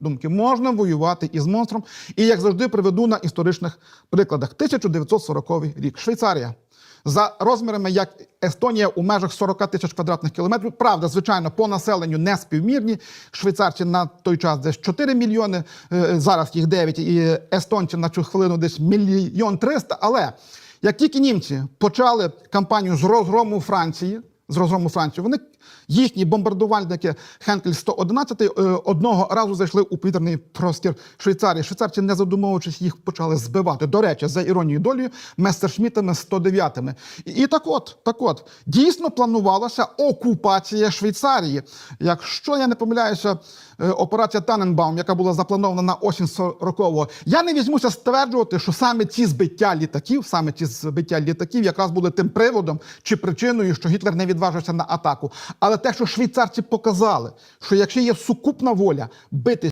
думки, можна воювати із монстром. І як завжди приведу на історичних прикладах. 1940 рік. Швейцарія. За розмірами, як Естонія у межах 40 тисяч квадратних кілометрів. Правда, звичайно, по населенню не співмірні. Швейцарці на той час десь 4 мільйони, е, зараз їх 9, і естонці на цю хвилину десь мільйон 300. Але як тільки німці почали кампанію з розгрому Франції, з розгрому Франції, вони їхні бомбардувальники Хенкель 111 е, одного разу зайшли у повітряний простір Швейцарії. Швейцарці, не задумовуючись, їх почали збивати. До речі, за іронією долі, местершмітами 109-ми. І, так от, так от, дійсно планувалася окупація Швейцарії. Якщо я не помиляюся, е, операція Таненбаум, яка була запланована на осінь 40-го, я не візьмуся стверджувати, що саме ці збиття літаків, саме ці збиття літаків, якраз були тим приводом чи причиною, що Гітлер не відважився на атаку. Але те, що швейцарці показали, що якщо є сукупна воля бити